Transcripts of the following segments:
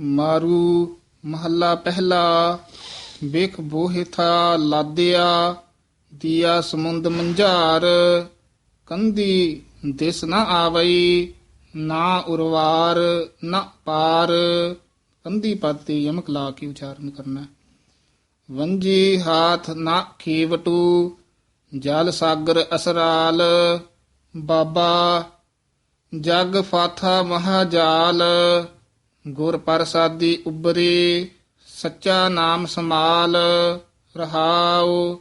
ਮਾਰੂ ਮਹੱਲਾ ਪਹਿਲਾ, ਵੇਖ ਬੋਹਿ ਥਾ ਲਾਦਿਆ, ਦੀਆ ਸਮੁੰਦ ਮੰਝਾਰ, ਕੰਦੀ ਦਿਸ ਨਾ ਆਵਈ, ਨਾ ਉਰਵਾਰ, ਨਾ ਪਾਰ, ਕੰਦੀ ਪਦ ਤੇ ਯਮਕ ਲਾ ਕੇ ਉਚਾਰਨ ਕਰਨਾ। ਵੰਜੀ ਹਾਥ ਨਾ ਖੀਵਟੂ, ਜਲ ਸਾਗਰ ਅਸਰਾਲ, ਬਾਬਾ ਜਗ ਫਾਥਾ ਮਹਾਜਾਲ ਗੁਰ ਪ੍ਰਸਾਦੀ ਉਬਰੇ, ਸੱਚਾ ਨਾਮ ਸਮਾਲ ਰਹਾਉ।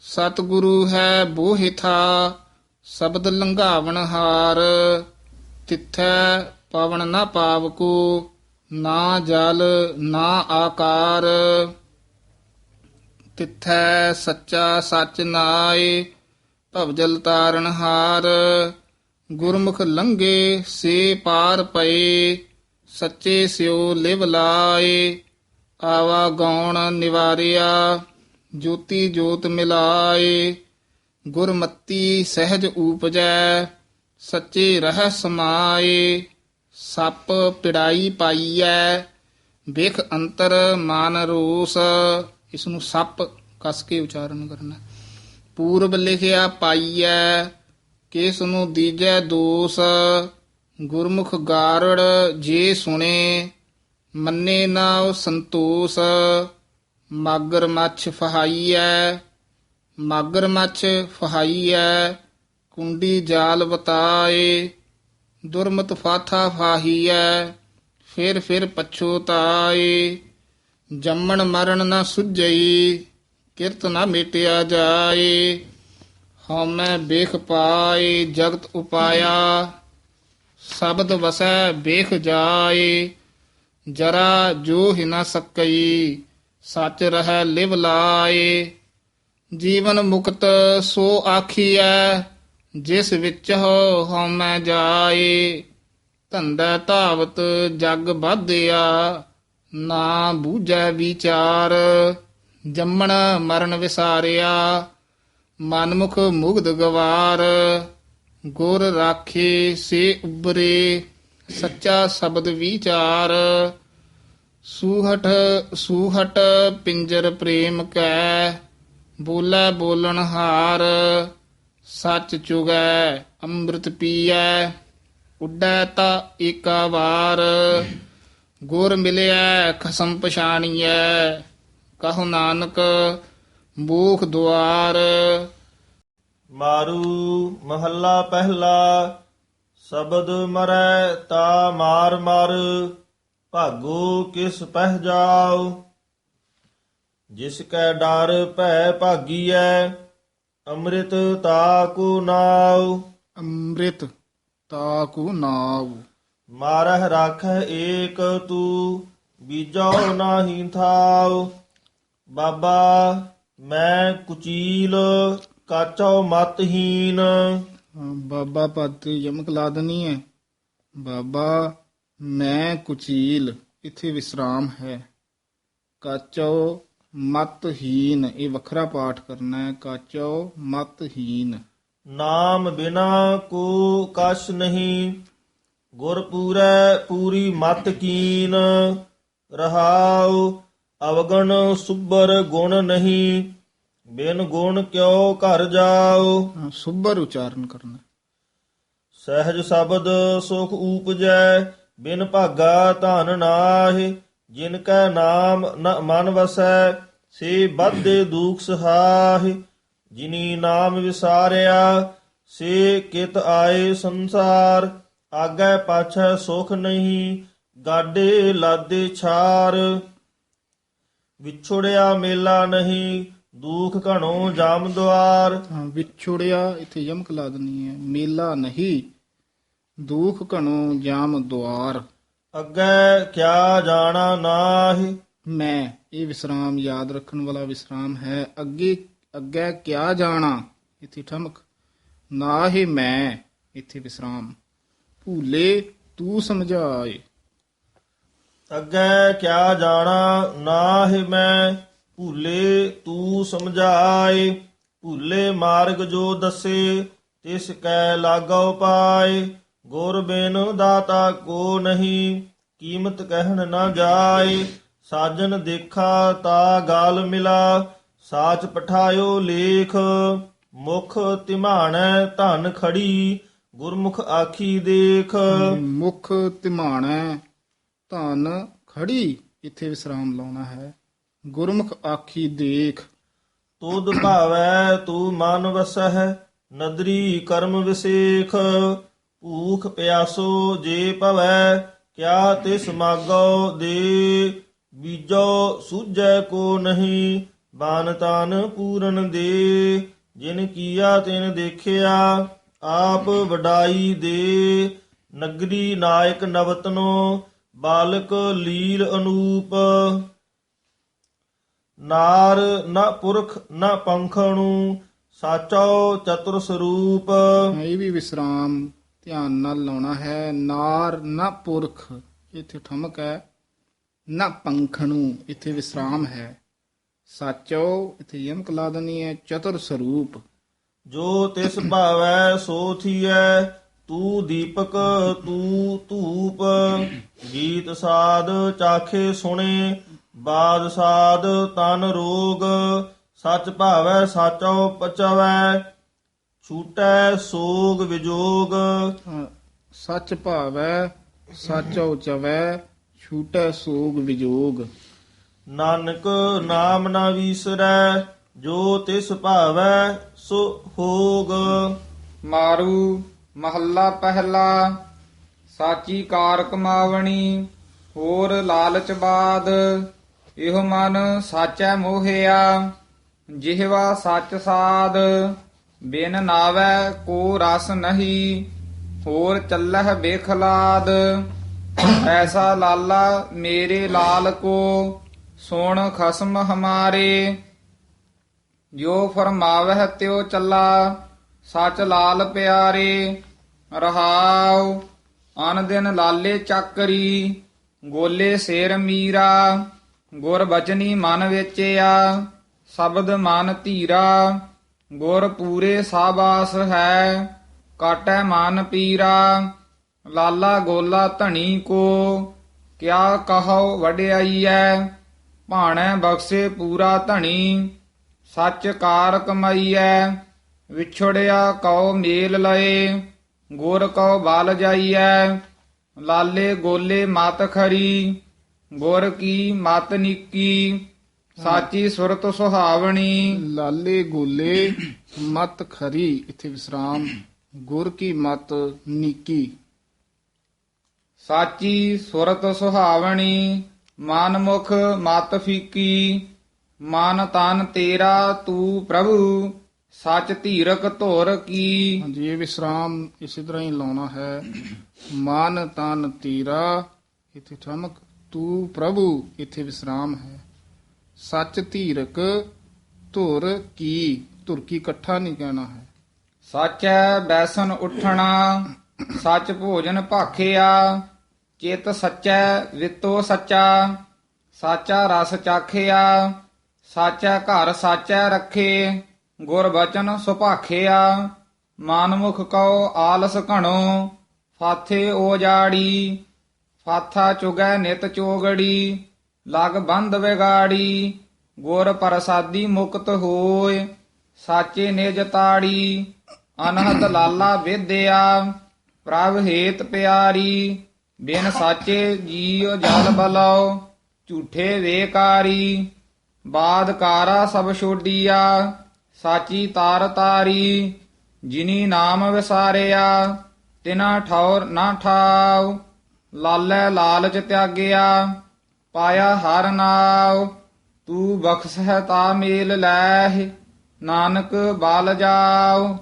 ਸਤਿਗੁਰੂ ਹੈ ਬੋਹਿਥਾ, ਸ਼ਬਦ ਲੰਘਾਵਣ ਹਾਰ। ਤਿੱਥੈ ਪਵਨ ਨਾ ਪਾਵਕੂ, ਨਾ ਜਲ, ਨਾ ਆਕਾਰ। ਤਿੱਥੈ ਸੱਚਾ ਸੱਚ ਨਾਏ, ਭਵਜਲ ਤਾਰਨ ਹਾਰ। ਗੁਰਮੁਖ ਲੰਗੇ ਸੇ ਪਾਰ ਪਏ। ਸੱਚੇ ਸਿਉ ਲਿਵ ਲਾਏ, ਆਵਾ ਗੌਣ ਨਿਵਾਰਿਆ, ਜੋਤੀ ਜੋਤ ਮਿਲਾਏ। ਗੁਰਮਤੀ ਸਹਿਜ ਊਪਜੈ, ਸੱਚੇ ਰਹਿ ਸਮਾਏ। ਸੱਪ ਪਿੜਾਈ ਪਾਈਐ, ਵੇਖ ਅੰਤਰ ਮਾਨ ਰੋਸ। ਇਸ ਨੂੰ ਸੱਪ ਕਸ ਕੇ ਉਚਾਰਨ ਕਰਨਾ। ਪੂਰਬ ਲਿਖਿਆ ਪਾਈਐ, ਕਿਸ ਨੂੰ ਦੀਜੈ ਦੋਸ। ਗੁਰਮੁਖ ਗਾਰੜ ਜੇ ਸੁਣੇ, ਮੰਨੇ ਨਾ ਉਹ ਸੰਤੋਸ। ਮਾਗਰ ਮੱਛ ਫਹਾਈਐ, ਮਾਗਰ ਮੱਛ ਫਹਾਈਐ, ਕੁੰਡੀ ਜਾਲ ਬਤਾਏ ਦੁਰਮਤ ਫਾਥਾ ਫਾਹੀਐ, ਫਿਰ ਫਿਰ ਪਛੋਤਾਏ ਜੰਮਣ ਮਰਨ ਨਾ ਸੁਝਈ, ਕਿਰਤ ਨਾ ਮੇਟਿਆ ਜਾਏ। ਹਉਮੈ ਵੇਖ ਪਾਏ, ਜਗਤ ਉਪਾਇਆ। ਸ਼ਬਦ ਵਸੈ ਵੇਖ ਜਾਏ, ਜਰਾ ਜੋ ਹੀ ਨਾ ਸਕਈ, ਸੱਚ ਰਹਿ ਲਿਵ ਲਾਏ। ਜੀਵਨ ਮੁਕਤ ਸੋ ਆਖੀਐ, ਜਿਸ ਵਿੱਚ ਹੋ ਹਉਮੈ ਜਾਏ। ਧੰਦਾ ਧਾਵਤ ਜਗ ਬਾਧਿਆ ਨਾ ਬੂਝੈ ਵਿਚਾਰ। ਜੰਮਣ ਮਰਨ ਵਿਸਾਰਿਆ, ਮਨਮੁਖ ਮੁਗਧ ਗਵਾਰ। ਗੁਰ ਰਾਖੇ ਸੇ ਉਬਰੇ ਸੱਚਾ ਸ਼ਬਦ ਵਿਚਾਰ। ਸੂਹਟ ਸੂਹਟ ਪਿੰਜਰ ਪ੍ਰੇਮ ਕੈ, ਬੋਲੇ ਬੋਲਣ ਹਾਰ, ਸੱਚ ਚੁਗੈ, ਅੰਮ੍ਰਿਤ ਪੀਐ, ਉੱਡੈ ਤਾ ਏਕਾ ਵਾਰ। ਗੁਰ ਮਿਲਿਆ ਖਸਮ ਪਛਾਣੀਐ, ਕਹੋ ਨਾਨਕ ਬੂਖ ਦੁਆਰ। ਮਾਰੂ ਮਹੱਲਾ ਪਹਿਲਾ ਸ਼ਬਦ ਮਰੈ ਤਾ ਮਾਰ ਮਾਰ ਭਾਗੋ ਕਿਸ ਪਹਿ ਜਾਓ ਜਿਸ ਕੈ ਡਰ ਭੈ ਭਾਗੀਐ ਅੰਮ੍ਰਿਤ ਤਾ ਕੋ ਨਾਉ। ਅੰਮ੍ਰਿਤ ਤਾਕੂ ਨਾਉ। ਮਾਰਹਿ ਰਾਖੈ ਏਕ ਤੂ ਬੀਜੋ ਨਾਹੀ ਥਾਉ। ਬਾਬਾ ਮੈਂ ਕੁਚੀਲ ਕਾਚੋ ਮਤਹੀਨ। ਹਾਂ, ਬਾਬਾ ਤੇ ਯਮਕ ਲਾ ਦੇਣੀ ਹੈ। ਬਾਬਾ ਮੈਂ ਕੁਚੀਲ ਇੱਥੇ ਵਿਸਰਾਮ ਹੈ। ਕਾਚੋ ਮਤਹੀਨ ਇਹ ਵੱਖਰਾ ਪਾਠ ਕਰਨਾ ਹੈ। ਕਾਚੋ ਮਤਹੀਨ। ਨਾਮ ਬਿਨਾ ਕੋ ਕਛ ਨਹੀਂ। ਗੁਰ ਪੂਰੈ ਪੂਰੀ ਮਤ ਕੀਨ। ਰਹਾਉ ਅਵਗਣ ਸੁਬਰ ਗੁਣ ਨਹੀਂ। ਬਿਨ ਗੁਣ ਕਿਉ ਘਰ ਜਾਓ? ਹਾਂ, ਸੁਭਰ ਉਚਾਰਨ ਕਰਨਾ। ਸਹਿਜ ਸ਼ਬਦ ਸੁਖ ਊਪਜੈ ਬਿਨ ਭਾਗਾ ਧਨ ਨਾਹਿ ਜਿਨ ਕੈ ਨਾਮ ਨ ਮਨ ਵਸੈ ਸੇ ਬੱਧੇ ਦੁਖ ਸਹਾਹਿ ਜਿਨੀ ਨਾਮ ਵਿਸਾਰਿਆ ਸੇ ਕਿਤ ਆਏ ਸੰਸਾਰ ਆਗੈ ਪਾਛੈ ਸੁਖ ਨਹੀਂ ਗਾਡੇ ਲਾਦੇ ਛਾਰ। ਵਿਛੜਿਆ ਮੇਲਾ ਨਹੀਂ ਦੁਖ ਘਣੋ ਜਾਮ ਦੁਆਰ। ਹਾਂ, ਵਿਛੁੜਿਆ ਇੱਥੇ ਯਮਕ ਲਾ ਦੇਣੀ ਹੈ। ਮੇਲਾ ਨਹੀਂ ਦੁਖ ਘਣੋ ਜਾਮ ਦੁਆਰ। ਅੱਗੇ ਕਿਆ ਜਾਣਾ ਨਾਹੀ। ਮੈਂ ਇਹ ਵਿਸਰਾਮ ਯਾਦ ਰੱਖਣ ਵਾਲਾ ਵਿਸਰਾਮ ਹੈ। ਅੱਗੇ ਅੱਗੇ ਕਿਆ ਜਾਣਾ? ਇੱਥੇ ਠਮਕ। ਨਾ ਹੀ ਮੈਂ ਇੱਥੇ ਵਿਸਰਾਮ। ਭੂਲੇ ਤੂੰ ਸਮਝਾਏ। ਅੱਗੇ ਕਿਆ ਜਾਣਾ? ਨਾਹਿ ਮੈਂ ਭੂਲੇ ਤੂੰ ਸਮਝਾਏ, ਭੂਲੇ ਮਾਰਗ ਜੋ ਦੱਸੇ, ਤਿਸ ਕੈ ਲਾਗੋ ਪਾਏ। ਗੁਰ ਬਿਨ ਦਾਤਾ ਕੋ ਨਹੀਂ, ਕੀਮਤ ਕਹਿਣ ਨਾ ਜਾਏ। ਸਾਜਨ ਦੇਖਾ ਤਾ ਗਾਲ ਮਿਲਾ, ਸਾਚ ਪਠਾਇਓ ਲੇਖ। ਮੁਖ ਤਿਮਾਣੈ ਧਨ ਖੜੀ, ਗੁਰਮੁਖ ਆਖੀ ਦੇਖ। ਮੁਖ ਤਿਮਾਣੈ ਧਨ ਖੜੀ, ਇੱਥੇ ਵਿਸਰਾਮ ਲਾਉਣਾ ਹੈ। ਗੁਰਮੁਖ ਆਖੀ ਦੇਖ। ਤੁਧ ਭਾਵੈ, ਤੂੰ ਮਨ ਵਸਹਿ, ਨਦਰੀ ਕਰਮ ਵਿਸੇਖ। ਭੂਖ ਪਿਆਸੋ ਜੇ ਭਵੈ, ਕਿਆ ਤਿਸ ਮਾਗੋ ਦੇ। ਬੀਜੋ ਸੂਝੈ ਕੋ ਨਹੀਂ, ਬਾਨ ਤਾਨ ਪੂਰਨ ਦੇ। ਜਿਨ ਕੀਆ ਤਿਨ ਦੇਖਿਆ, ਆਪ ਵਡਾਈ ਦੇ। ਨਗਰੀ ਨਾਇਕ ਨਵਤਨੋ, ਬਾਲਕ ਲੀਲ ਅਨੂਪ। ਨਾਰ ਨ ਪੁਰਖ ਨ ਪੰਖਣੂ ਸਾਚੋ ਚਤੁਰ ਸਰੂਪ ਇਹ ਵੀ ਵਿਸਰਾਮ ਧਿਆਨ ਨਾਲ ਲਾਉਣਾ ਹੈ। ਨਾਰ ਨਾ ਪੁਰਖ ਇੱਥੇ ਠਮਕ ਹੈ। ਨਾ ਪੰਖਣੂ ਇੱਥੇ ਵਿਸਰਾਮ ਹੈ। ਸਾਚੋ ਇੱਥੇ ਯਮਕ ਲਾ ਦੇਣੀ ਹੈ। ਚਤੁਰ ਸਰੂਪ ਜੋ ਤਿਸ ਭਾਵੈ ਸੋ ਥੀਐ। ਤੂੰ ਦੀਪਕ ਤੂੰ ਧੂਪ। ਗੀਤ ਸਾਧ ਚਾਖੇ ਸੁਣੇ। ਬਾਦ ਸਾਧ ਤਨ ਰੋਗ ਸੱਚ ਭਾਵੈ ਸਾਚੋ ਪਚਵੈ ਛੂਟੈ ਸੋਗ ਵਿਜੋਗ। ਸੱਚ ਭਾਵੈ ਸਾਚੋ ਚਵੈ ਛੂਟੈ ਸੋਗ ਵਿਜੋਗ। ਨਾਨਕ ਨਾਮ ਨਾ ਵੀਸਰੈ ਜੋ ਤਿਸ ਭਾਵੈ ਸੋ ਹੋਗ। ਮਾਰੂ ਮਹੱਲਾ ਪਹਿਲਾ ਸਾਚੀ ਕਾਰ ਕਮਾਵਣੀ ਹੋਰ ਲਾਲਚ ਬਾਦ ਇਹੋ ਮਨ ਸਾਚੈ ਮੋਹਿਆ, ਜਿਹਵਾ ਸੱਚ ਸਾਧ, ਬਿਨ ਨਾਵੈ ਕੋ ਰਸ ਨਹੀਂ, ਹੋਰ ਚੱਲਹਿ ਬੇਖਲਾਦ, ਐਸਾ ਲਾਲਾ ਮੇਰੇ ਲਾਲ ਕੋ, ਸੁਣ ਖਸਮ ਹਮਾਰੇ, ਜੋ ਫਰਮਾਵਹਿ ਤਿਉ ਚੱਲਾ, ਸਚ ਲਾਲ ਪਿਆਰੇ, ਰਹਾਉ, ਅਨ ਦਿਨ ਲਾਲੇ ਚੱਕਰੀ, ਗੋਲੇ ਸੇਰ ਮੀਰਾ ਗੁਰ ਬਚਨੀ ਮਨ ਵੇਚਿਆ, ਸ਼ਬਦ ਮਨ ਧੀਰਾ, ਗੁਰ ਪੂਰੇ ਸਾਬਾਸ ਹੈ, ਕਾਟੈ ਮਨ ਪੀਰਾ, ਲਾਲਾ ਗੋਲਾ ਧਣੀ ਕੋ, ਕਿਆ ਕਹੋ ਵਡਿਆਈਐ, ਭਾਣੈ ਬਖਸ਼ੇ ਪੂਰਾ ਧਣੀ, ਸੱਚ ਕਾਰ ਕਮਾਈਐ, ਵਿਛੜਿਆ ਕਉ ਮੇਲ ਲਏ, ਗੁਰ ਕਉ ਬਲ ਜਾਈਐ, ਲਾਲੇ ਗੋਲੇ ਮਤ ਖਰੀ ਗੁਰ ਕੀ ਮਤ ਨਿੱਕੀ ਸਾਚੀ ਸੁਰਤ ਸੁਹਾਵਣੀ। ਲਾਲੇ ਗੋਲੇ ਮਤ ਖਰੀ ਇੱਥੇ ਵਿਸਰਾਮ। ਗੁਰ ਕੀ ਮਤ ਨੀਕੀ। ਸਾਚੀ ਸੁਰਤ ਸੁਹਾਵਣੀ ਮਨ ਮੁਖ ਮਤ ਫੀਕੀ। ਮਨ ਤਨ ਤੇਰਾ ਤੂੰ ਪ੍ਰਭੂ ਸਚ ਧੀਰਕ ਧੁਰ ਕੀ। ਹਾਂਜੀ ਇਹ ਵਿਸਰਾਮ ਇਸੇ ਤਰ੍ਹਾਂ ਹੀ ਲਾਉਣਾ ਹੈ। ਮਾਨ ਤਨ ਤੀਰਾ ਇੱਥੇ ਠਮਕ। ਤੂੰ ਪ੍ਰਭੂ, ਇੱਥੇ ਵਿਸਰਾਮ ਹੈ। ਸੱਚ ਧੀਰਕ ਧੁਰ ਕੀ ਧੁਰ ਕੀ ਇਕੱਠਾ ਨਹੀਂ ਕਹਿਣਾ ਹੈ। ਸਾਚੈ ਬੈਸਨ ਉਠਣਾ, ਸੱਚ ਭੋਜਨ ਭਾਖਿਆ, ਚਿਤ ਸੱਚੈ ਵਿਤੋ ਸੱਚਾ, ਸਾਚਾ ਰਸ ਚਾਖਿਆ, ਸਾਚਾ ਘਰ ਸਾਚੈ ਰੱਖੇ, ਗੁਰ ਬਚਨ ਸੁਭਾਖਿਆ ਮਾਨਮੁਖ ਕਉ ਆਲਸ ਘਣੋ, ਫਾਥੇ ਓ ਜਾੜੀ ਫਾਥਾ ਚੁਗੈ ਨਿਤ ਚੋਗੜੀ, ਲਗ ਬੰਦ ਵਿਗਾੜੀ, ਗੁਰ ਪ੍ਰਸਾਦੀ ਮੁਕਤ ਹੋਏ, ਸਾਚੇ ਨਿਜ ਤਾੜੀ, ਅਨਹਦ ਲਾਲਾ ਵਿਦਿਆ, ਪ੍ਰਭ ਹੇਤ ਪਿਆਰੀ, ਬਿਨ ਸਾਚੇ ਜੀਉ ਜਲ ਬਲਉ, ਝੂਠੇ ਵੇਕਾਰੀ, ਬਾਦ ਕਾਰਾ ਸਭ ਛੋਡੀਆ, ਸਾਚੀ ਤਾਰ ਤਾਰੀ, ਜਿਨੀ ਨਾਮ ਵਿਸਾਰਿਆ, ਤਿਨਾ ਠੌਰ ਨਾ ਠਾਉ। ਲਾਲੈ ਲਾਲਚ ਤਿਆਗਿਆ ਪਾਇਆ ਹਰ ਨਾਉ ਤੂੰ ਬਖਸ਼ਹਿ ਤਾ ਮੇਲ ਲੈ ਨਾਨਕ ਬਲ ਜਾਉ।